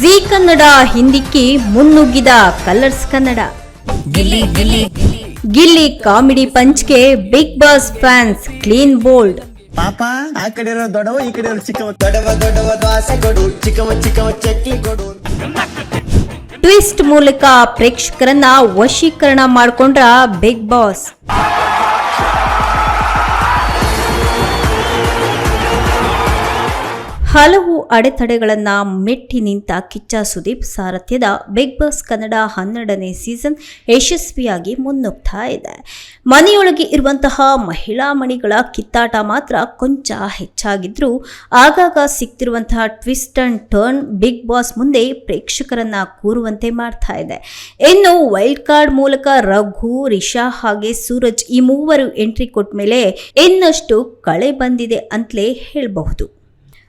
G Kannada ಹಿಂದಿಕ್ಕಿ ಮುನ್ನುಗ್ಗಿದ colours Kannada. Gilli Gilli Gilli. Comedy ಪಂಚ್ಗೆ Bigg Boss fans clean bold. ಪಾಪ ಆ ಕಡೆ ಇರೋ ದೊಡವ ಈ ಕಡೆ ಇರೋ ಚಿಕ್ಕವ. ದೊಡವ ದೊಡವ ದ್ವಾಸೆ ಕೊಡು. ಚಿಕ್ಕವ ಚಿಕ್ಕವ ಚಕ್ಲಿ ಕೊಡು. ಟ್ವಿಸ್ಟ್ ಮೂಲಕ ಪ್ರೇಕ್ಷಕರನ್ನ ವಶೀಕರಣ ಮಾಡಿಕೊಂಡ್ರ ಬಿಗ್ ಬಾಸ್. ಹಲವು ಅಡೆತಡೆಗಳನ್ನು ಮೆಟ್ಟಿ ನಿಂತ ಕಿಚ್ಚ ಸುದೀಪ್ ಸಾರಥ್ಯದ ಬಿಗ್ ಬಾಸ್ ಕನ್ನಡ ಹನ್ನೆರಡನೇ ಸೀಸನ್ ಯಶಸ್ವಿಯಾಗಿ ಮುನ್ನುಗ್ತಾ ಇದೆ. ಮನೆಯೊಳಗೆ ಇರುವಂತಹ ಮಹಿಳಾ ಮಣಿಗಳ ಕಿತ್ತಾಟ ಮಾತ್ರ ಕೊಂಚ ಹೆಚ್ಚಾಗಿದ್ರೂ ಆಗಾಗ ಸಿಗ್ತಿರುವಂತಹ twist and turn Bigg Boss ಮುಂದೆ ಪ್ರೇಕ್ಷಕರನ್ನ ಕೂರುವಂತೆ ಮಾಡ್ತಾ ಇದೆ. ಇನ್ನು ವೈಲ್ಡ್ ಕಾರ್ಡ್ ಮೂಲಕ ರಘು, ರಿಷಾ ಹಾಗೆ ಸೂರಜ್ ಈ ಮೂವರು ಎಂಟ್ರಿ ಕೊಟ್ಟ ಮೇಲೆ ಇನ್ನಷ್ಟು ಕಳೆ ಬಂದಿದೆ ಅಂತಲೇ ಹೇಳಬಹುದು.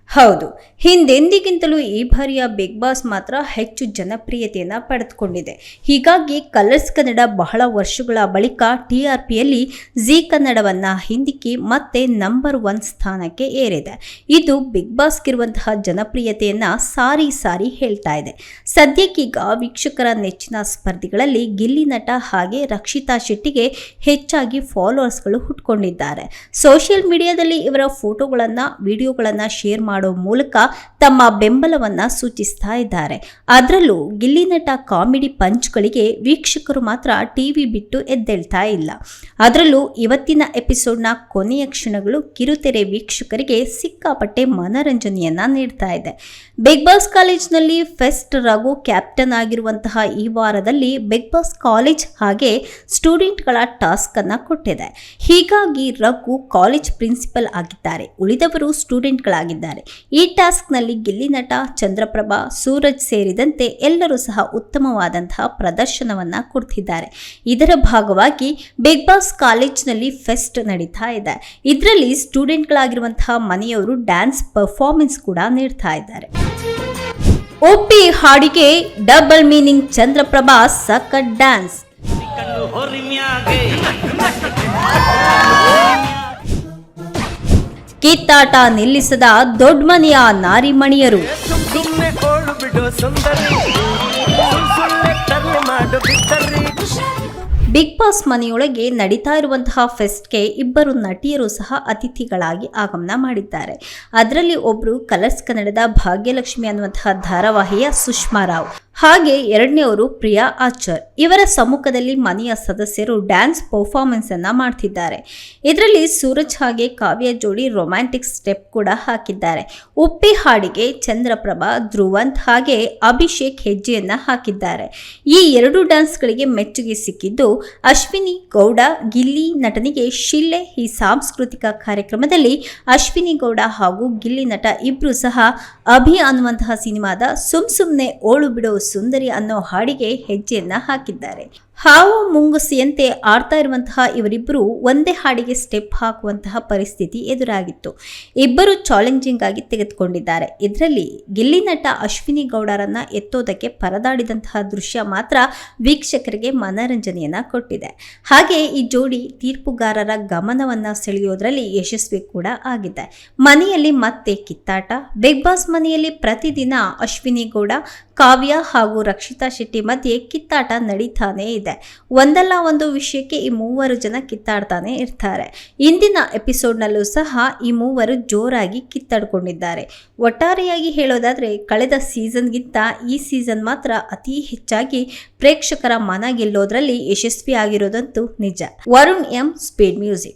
ಹೌದು, ಹಿಂದೆಂದಿಗಿಂತಲೂ ಈ ಬಾರಿಯ ಬಿಗ್ ಬಾಸ್ ಮಾತ್ರ ಹೆಚ್ಚು ಜನಪ್ರಿಯತೆಯನ್ನ ಪಡೆದುಕೊಂಡಿದೆ. ಹೀಗಾಗಿ ಕಲರ್ಸ್ ಕನ್ನಡ ಬಹಳ ವರ್ಷಗಳ ಬಳಿಕ ಟಿ ಆರ್ ಪಿಯಲ್ಲಿ ಜಿ ಕನ್ನಡವನ್ನ ಹಿಂದಿಕ್ಕಿ ಮತ್ತೆ ನಂಬರ್ ಒನ್ ಸ್ಥಾನಕ್ಕೆ ಏರಿದೆ. ಇದು ಬಿಗ್ ಬಾಸ್ಗಿರುವಂತಹ ಜನಪ್ರಿಯತೆಯನ್ನ ಸಾರಿ ಸಾರಿ ಹೇಳ್ತಾ ಇದೆ. ಸದ್ಯಕ್ಕೀಗ ವೀಕ್ಷಕರ ನೆಚ್ಚಿನ ಸ್ಪರ್ಧಿಗಳಲ್ಲಿ ಗಿಲ್ಲಿ ನಟ ಹಾಗೆ ರಕ್ಷಿತಾ ಶೆಟ್ಟಿಗೆ ಹೆಚ್ಚಾಗಿ ಫಾಲೋವರ್ಸ್ಗಳು ಹುಟ್ಕೊಂಡಿದ್ದಾರೆ. ಸೋಷಿಯಲ್ ಮೀಡಿಯಾದಲ್ಲಿ ಇವರ ಫೋಟೋಗಳನ್ನು ವಿಡಿಯೋಗಳನ್ನು ಶೇರ್ ಮಾಡೋ ಮೂಲಕ ತಮ್ಮ ಬೆಂಬಲವನ್ನ ಸೂಚಿಸ್ತಾ ಇದ್ದಾರೆ. ಅದರಲ್ಲೂ ಗಿಲ್ಲಿ ನಟ ಕಾಮಿಡಿ ಪಂಚ್ಗಳಿಗೆ ವೀಕ್ಷಕರು ಮಾತ್ರ ಟಿವಿ ಬಿಟ್ಟು ಎದ್ದೇಳ್ತಾ ಇಲ್ಲ. ಅದರಲ್ಲೂ ಇವತ್ತಿನ ಎಪಿಸೋಡ್ನ ಕೊನೆಯ ಕ್ಷಣಗಳು ಕಿರುತೆರೆ ವೀಕ್ಷಕರಿಗೆ ಸಿಕ್ಕಾಪಟ್ಟೆ ಮನರಂಜನೆಯನ್ನ ನೀಡ್ತಾ ಇದೆ. ಬಿಗ್ ಬಾಸ್ ಕಾಲೇಜ್ನಲ್ಲಿ ಫೆಸ್ಟ್ ರಘು ಕ್ಯಾಪ್ಟನ್ ಆಗಿರುವಂತಹ ಈ ವಾರದಲ್ಲಿ ಬಿಗ್ ಬಾಸ್ ಕಾಲೇಜ್ ಹಾಗೆ ಸ್ಟೂಡೆಂಟ್ಗಳ ಟಾಸ್ಕ್ ಅನ್ನ ಕೊಟ್ಟಿದೆ. ಹೀಗಾಗಿ ರಘು ಕಾಲೇಜ್ ಪ್ರಿನ್ಸಿಪಲ್ ಆಗಿದ್ದಾರೆ. ಉಳಿದವರು ಸ್ಟೂಡೆಂಟ್ಗಳಾಗಿದ್ದಾರೆ. ಈ ಟಾಸ್ಕ್ನಲ್ಲಿ ಗಿಲ್ಲಿ ನಟ ಚಂದ್ರಪ್ರಭಾ, ಸೂರಜ್ ಸೇರಿದಂತೆ ಎಲ್ಲರೂ ಸಹ ಉತ್ತಮವಾದಂತಹ ಪ್ರದರ್ಶನವನ್ನು ಕೊಡ್ತಿದ್ದಾರೆ. ಇದರ ಭಾಗವಾಗಿ ಬಿಗ್ ಬಾಸ್ ಕಾಲೇಜ್ನಲ್ಲಿ ಫೆಸ್ಟ್ ನಡೀತಾ ಇದೆ. ಇದರಲ್ಲಿ ಸ್ಟೂಡೆಂಟ್ಗಳಾಗಿರುವಂತಹ ಮನೆಯವರು ಡ್ಯಾನ್ಸ್ ಪರ್ಫಾರ್ಮೆನ್ಸ್ ಕೂಡ ನೀಡ್ತಾ ಇದ್ದಾರೆ. ಒಪ್ಪಿ ಹಾಡಿಗೆ ಡಬಲ್ ಮೀನಿಂಗ್ ಚಂದ್ರಪ್ರಭಾ ಸಖತ್ ಡ್ಯಾನ್ಸ್ ಕಿತ್ತಾಟ ನಿಲ್ಲಿಸದ ದೊಡ್ಮನೆಯ ನಾರಿಮಣಿಯರು. ಬಿಗ್ ಬಾಸ್ ಮನೆಯೊಳಗೆ ನಡೀತಾ ಇರುವಂತಹ ಫೆಸ್ಟ್ಗೆ ಇಬ್ಬರು ನಟಿಯರು ಸಹ ಅತಿಥಿಗಳಾಗಿ ಆಗಮನ ಮಾಡಿದ್ದಾರೆ. ಅದರಲ್ಲಿ ಒಬ್ಬರು ಕಲರ್ಸ್ ಕನ್ನಡದ ಭಾಗ್ಯಲಕ್ಷ್ಮಿ ಅನ್ನುವಂತಹ ಧಾರಾವಾಹಿಯ ಸುಷ್ಮಾ ರಾವ್. ಹಾಗೆ ಎರಡನೆಯವರು ಪ್ರಿಯಾ ಆಚರ್. ಇವರ ಸಮ್ಮುಖದಲ್ಲಿ ಮನೆಯ ಸದಸ್ಯರು ಡ್ಯಾನ್ಸ್ ಪರ್ಫಾರ್ಮೆನ್ಸ್ ಅನ್ನ ಮಾಡ್ತಿದ್ದಾರೆ. ಇದರಲ್ಲಿ ಸೂರಜ್ ಹಾಗೆ ಕಾವ್ಯ ಜೋಡಿ ರೊಮ್ಯಾಂಟಿಕ್ ಸ್ಟೆಪ್ ಕೂಡ ಹಾಕಿದ್ದಾರೆ. ಉಪ್ಪಿ ಹಾಡಿಗೆ ಚಂದ್ರಪ್ರಭಾ, ಧ್ರುವಂತ್ ಹಾಗೆ ಅಭಿಷೇಕ್ ಹೆಜ್ಜೆಯನ್ನ ಹಾಕಿದ್ದಾರೆ. ಈ ಎರಡು ಡ್ಯಾನ್ಸ್ಗಳಿಗೆ ಮೆಚ್ಚುಗೆ ಸಿಕ್ಕಿದ್ದು ಅಶ್ವಿನಿ ಗೌಡ, ಗಿಲ್ಲಿ ನಟನಿಗೆ ಶಿಲ್ಲೆ. ಈ ಸಾಂಸ್ಕೃತಿಕ ಕಾರ್ಯಕ್ರಮದಲ್ಲಿ ಅಶ್ವಿನಿ ಗೌಡ ಹಾಗೂ ಗಿಲ್ಲಿ ನಟ ಇಬ್ರು ಸಹ ಅಭಿ ಅನ್ನುವಂತಹ ಸಿನಿಮಾದ ಸುಮ್ ಸುಮ್ನೆ ಓಳು ಬಿಡೋ ಸುಂದರಿ ಅನ್ನೋ ಹಾಡಿಗೆ ಹೆಜ್ಜೆಯನ್ನ ಹಾಕಿದ್ದಾರೆ. ಹಾವು ಮುಂಗುಸಿಯಂತೆ ಆಡ್ತಾ ಇರುವಂತಹ ಇವರಿಬ್ಬರು ಒಂದೇ ಹಾಡಿಗೆ ಸ್ಟೆಪ್ ಹಾಕುವಂತಹ ಪರಿಸ್ಥಿತಿ ಎದುರಾಗಿತ್ತು. ಇಬ್ಬರು ಚಾಲೆಂಜಿಂಗ್ ಆಗಿ ತೆಗೆದುಕೊಂಡಿದ್ದಾರೆ. ಇದರಲ್ಲಿ ಗಿಲ್ಲಿ ನಟ ಅಶ್ವಿನಿ ಗೌಡರನ್ನ ಎತ್ತೋದಕ್ಕೆ ಪರದಾಡಿದಂತಹ ದೃಶ್ಯ ಮಾತ್ರ ವೀಕ್ಷಕರಿಗೆ ಮನರಂಜನೆಯನ್ನ ಕೊಟ್ಟಿದೆ. ಹಾಗೆ ಈ ಜೋಡಿ ತೀರ್ಪುಗಾರರ ಗಮನವನ್ನ ಸೆಳೆಯೋದ್ರಲ್ಲಿ ಯಶಸ್ವಿ ಕೂಡ ಆಗಿದೆ. ಮನೆಯಲ್ಲಿ ಮತ್ತೆ ಕಿತ್ತಾಟ. ಬಿಗ್ ಬಾಸ್ ಮನೆಯಲ್ಲಿ ಪ್ರತಿದಿನ ಅಶ್ವಿನಿ ಗೌಡ, ಕಾವ್ಯ ಹಾಗೂ ರಕ್ಷಿತಾ ಶೆಟ್ಟಿ ಮಧ್ಯೆ ಕಿತ್ತಾಟ ನಡೀತಾನೇ ಇದೆ. ಒಂದಲ್ಲ ಒಂದು ವಿಷಯಕ್ಕೆ ಈ ಮೂವರು ಜನ ಕಿತ್ತಾಡ್ತಾನೆ ಇರ್ತಾರೆ. ಇಂದಿನ ಎಪಿಸೋಡ್ನಲ್ಲೂ ಸಹ ಈ ಮೂವರು ಜೋರಾಗಿ ಕಿತ್ತಾಡ್ಕೊಂಡಿದ್ದಾರೆ. ಒಟ್ಟಾರೆಯಾಗಿ ಹೇಳೋದಾದ್ರೆ, ಕಳೆದ ಸೀಸನ್ಗಿಂತ ಈ ಸೀಸನ್ ಮಾತ್ರ ಅತಿ ಹೆಚ್ಚಾಗಿ ಪ್ರೇಕ್ಷಕರ ಮನ ಗೆಲ್ಲೋದ್ರಲ್ಲಿ ಯಶಸ್ವಿಯಾಗಿರೋದಂತೂ ನಿಜ. Varun M, speed music.